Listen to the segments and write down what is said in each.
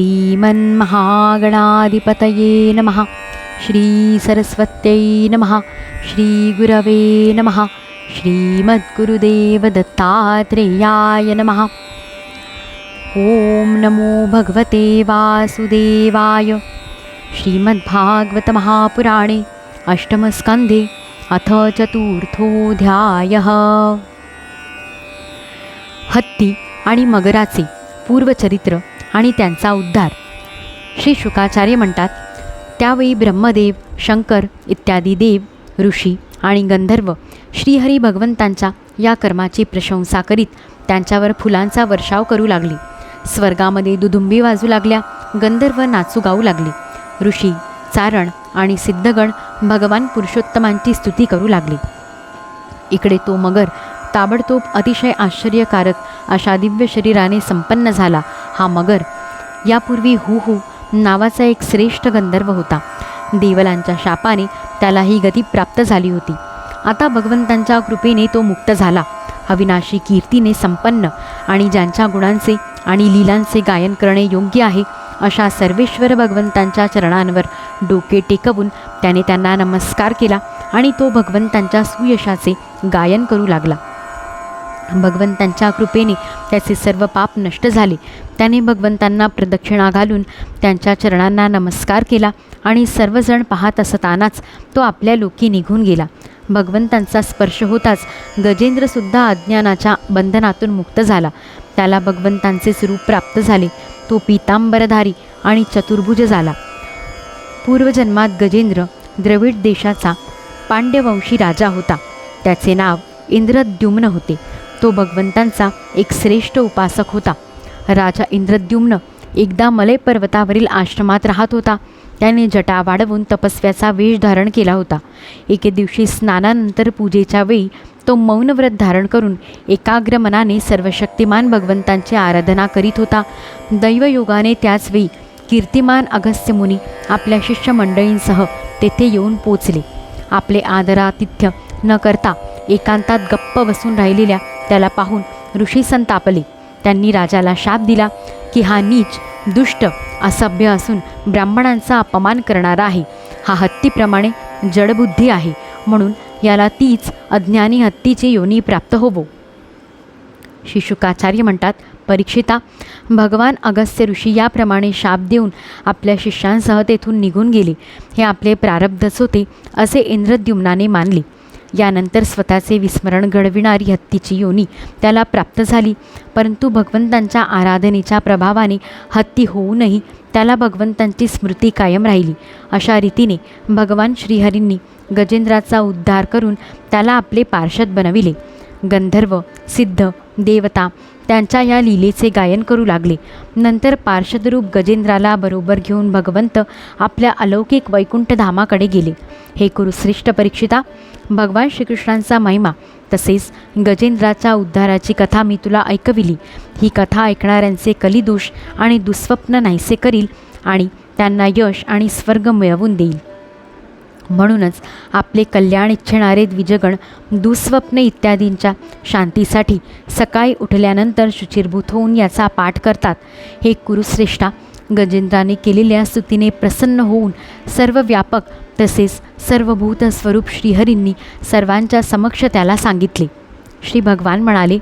श्रीमन्महागणाधिपतये नमः। श्रीसरस्वत्यै नमः। श्रीगुरवे नमः। श्रीमद्गुरुदेवदत्तात्रेयाय नमः। ॐ नमो भगवते वासुदेवाय। श्रीमद्भागवतमहापुराणे अष्टमस्कन्धे अथ चतुर्थोऽध्यायः। हत्ती आणि मगराचे पूर्वचरित्र आणि त्यांचा उद्धार. श्री शुकाचार्य म्हणतात त्यावेळी ब्रह्मदेव शंकर इत्यादी देव ऋषी आणि गंधर्व श्रीहरी भगवंतांच्या या कर्माची प्रशंसा करीत त्यांच्यावर फुलांचा वर्षाव करू लागले. स्वर्गामध्ये दुदुंबी वाजू लागल्या गंधर्व नाचू गाऊ लागले. ऋषी चारण आणि सिद्धगण भगवान पुरुषोत्तमांची स्तुती करू लागले. इकडे तो मगर ताबडतोब अतिशय आश्चर्यकारक अशा दिव्य शरीराने संपन्न झाला हा मगर. यापूर्वी हु हु नावाचा एक श्रेष्ठ गंधर्व होता. देवलांच्या शापाने त्याला ही गती प्राप्त झाली होती. आता भगवंतांच्या कृपेने तो मुक्त झाला. अविनाशी कीर्तीने संपन्न आणि ज्यांच्या गुणांचे आणि लीलांचे गायन करणे योग्य आहे अशा सर्वेश्वर भगवंतांच्या चरणांवर डोके टेकवून त्याने त्यांना नमस्कार केला आणि तो भगवंतांच्या सुयशाचे गायन करू लागला. भगवंतांच्या कृपेने त्याचे सर्व पाप नष्ट झाले. त्याने भगवंतांना प्रदक्षिणा घालून त्यांच्या चरणांना नमस्कार केला आणि सर्वजण पाहत असतानाच तो आपल्या लोकी निघून गेला. भगवंतांचा स्पर्श होताच गजेंद्रसुद्धा अज्ञानाच्या बंधनातून मुक्त झाला. त्याला भगवंतांचे स्वरूप प्राप्त झाले. तो पितांबरधारी आणि चतुर्भुज झाला. पूर्वजन्मात गजेंद्र द्रविड देशाचा पांड्यवंशी राजा होता. त्याचे नाव इंद्रद्युम्न होते. तो भगवंतांचा एक श्रेष्ठ उपासक होता. राजा इंद्रद्युम्न एकदा मलय पर्वतावरील आश्रमात राहत होता. त्याने जटा वाढवून तपस्व्याचा वेश धारण केला होता. एके दिवशी स्नानानंतर पूजेच्या वेळी तो मौनव्रत धारण करून एकाग्र मनाने सर्वशक्तिमान भगवंतांची आराधना करीत होता. दैवयोगाने त्याचवेळी कीर्तिमान अगस्त्य मुनी आपल्या शिष्यमंडळींसह तेथे येऊन पोचले. आपले आदरातिथ्य न करता एकांतात गप्प बसून राहिलेल्या त्याला पाहून ऋषी संतापले. त्यांनी राजाला शाप दिला की हा नीच दुष्ट असभ्य असून ब्राह्मणांचा अपमान करणारा आहे. हा हत्तीप्रमाणे जडबुद्धी आहे म्हणून याला तीच अज्ञानी हत्तीची योनी प्राप्त होवो. शिशुकाचार्य म्हणतात परीक्षिता भगवान अगस्त्य ऋषी याप्रमाणे शाप देऊन आपल्या शिष्यांसह तेथून निघून गेले. हे आपले प्रारब्धच होते असे इंद्रद्युम्नाने मानले. यानंतर स्वतःचे विस्मरण घडविणारी हत्तीची योनी त्याला प्राप्त झाली. परंतु भगवंतांच्या आराधनेच्या प्रभावाने हत्ती होऊनही त्याला भगवंतांची स्मृती कायम राहिली. अशा रीतीने भगवान श्रीहरींनी गजेंद्राचा उद्धार करून त्याला आपले पार्षद बनविले. गंधर्व सिद्ध देवता त्यांच्या या लीलेचे गायन करू लागले. नंतर पार्षदरूप गजेंद्राला बरोबर घेऊन भगवंत आपल्या अलौकिक वैकुंठ धामाकडे गेले. हे कुरुश्रेष्ठ परीक्षिता भगवान श्रीकृष्णांचा महिमा तसेच गजेंद्राच्या उद्धाराची कथा मी तुला ऐकविली. ही कथा ऐकणाऱ्यांचे कलिदोष आणि दुःस्वप्न नाहीसे करील आणि त्यांना यश आणि स्वर्ग मिळवून देईल. म्हणूनच आपले कल्याण इच्छिणारे द्विजगण दुःस्वप्न इत्यादींच्या शांतीसाठी सकाळी उठल्यानंतर शुचिरभूत होऊन याचा पाठ करतात. हे कुरुश्रेष्ठा गजेंद्राने केलेल्या स्तुतीने प्रसन्न होऊन सर्व व्यापक तसेच सर्वभूत स्वरूप श्रीहरींनी सर्वांच्या समक्ष त्याला सांगितले. श्री भगवान म्हणाले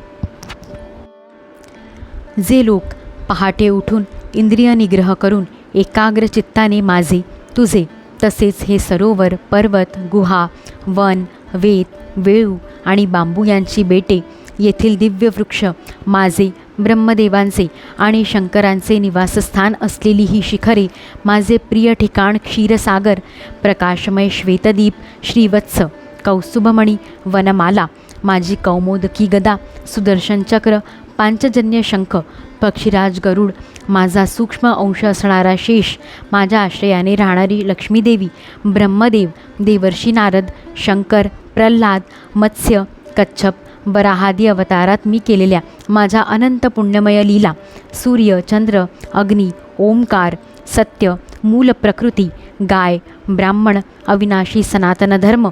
जे लोक पहाटे उठून इंद्रिय निग्रह करून एकाग्र चित्ताने माझे तुझे तसेच हे सरोवर पर्वत गुहा वन वेत वेळू आणि बांबू यांची बेटे. येथील दिव्य वृक्ष माझे ब्रह्मदेवांचे आणि शंकरांचे निवासस्थान असलेली ही शिखरे माझे प्रिय ठिकाण क्षीरसागर प्रकाशमय श्वेतदीप श्रीवत्स कौस्तुभमणी वनमाला माझी कौमोदकी गदा सुदर्शन चक्र पांचजन्य शंख पक्षीराज गरुड माझा सूक्ष्म अंश असणारा शेष माझ्या आश्रयाने राहणारी लक्ष्मीदेवी ब्रह्मदेव देवर्षी नारद शंकर प्रल्हाद मत्स्य कच्छप बराहादी अवतारात मी केलेल्या माझ्या अनंत पुण्यमय लीला सूर्य चंद्र अग्नी ओंकार सत्य मूल प्रकृती गाय ब्राह्मण अविनाशी सनातन धर्म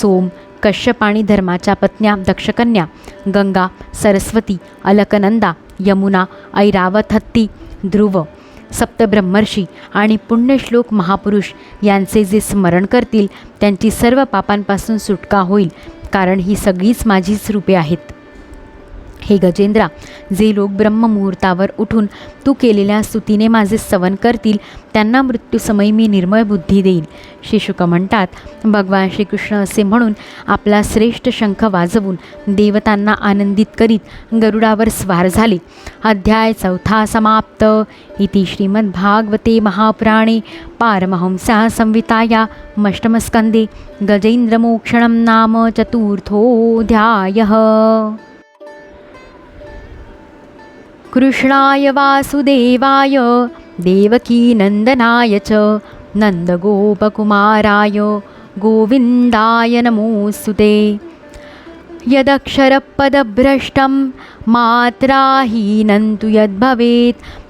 सोम कश्यपाणी धर्माच्या पत्न्या दक्षकन्या गंगा सरस्वती अलकनंदा यमुना ऐरावत हत्ती ध्रुव सप्तब्रह्मर्षी आणि पुण्यश्लोक महापुरुष यांचे जे स्मरण करतील त्यांची सर्व पापांपासून सुटका होईल कारण ही सगळीच माझीच रूपे आहेत. हे गजेंद्रा जे लोक ब्रह्ममुहूर्तावर उठून तू केलेल्या स्तुतीने माझे सवन करतील त्यांना मृत्यूसमयी मी निर्मळ बुद्धी देईल शिशुक म्हणतात भगवान श्रीकृष्ण असे म्हणून आपला श्रेष्ठ शंख वाजवून देवतांना आनंदित करीत गरुडावर स्वार झाले. अध्याय चौथा समाप्त. इति श्रीमद्भागवते महापुराणे पारमहंसा संविताया मष्टमस्कंदे गजेन्द्रमोक्षणं नाम चतुर्थोऽध्यायः। कृष्णाय वासुदेवाय देवकीनन्दनाय च नन्दगोपकुमाराय गोविन्दाय नमोऽस्तु यदक्षरपदभ्रष्टं मात्राहीनं तु यद्भवेत्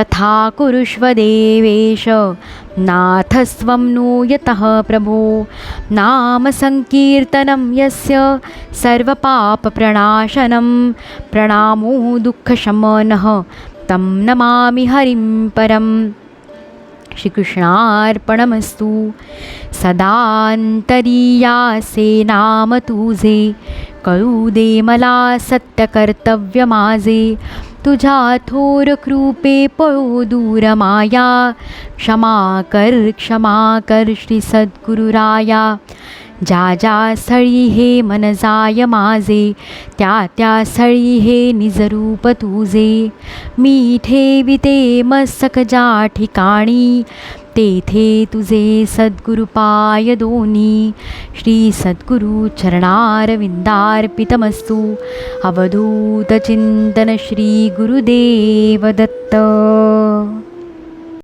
तथा कुरुष्व देवेश नाथस्त्वं नो यतः प्रभो। नामसङ्कीर्तनं यस्य सर्वपापप्रणाशनं। प्रणामो दुःखशमनः। तं नमामि हरिं परम्। श्रीकृष्णार्पणमस्तु। सदान्तरीयासे नाम तुझे कळू दे मला सत्यकर्तव्यमाजे। तुझ्या थोर कृपे पळो दूर माया. क्षमा कर क्षमा कर श्री सद्गुरुराया ज्या ज्या स्थळी हे मन जाय माझे त्या त्या स्थळी हे निजरूप तुझे. मी ठेविते मस्तक ज्या ठिकाणी तेथे तुझे सद्गुरुपाय दोन्ही. श्री सद्गुरु चरणारविंदार्पितमस्तु. अवधूतचिंतन श्री गुरुदेव दत्त.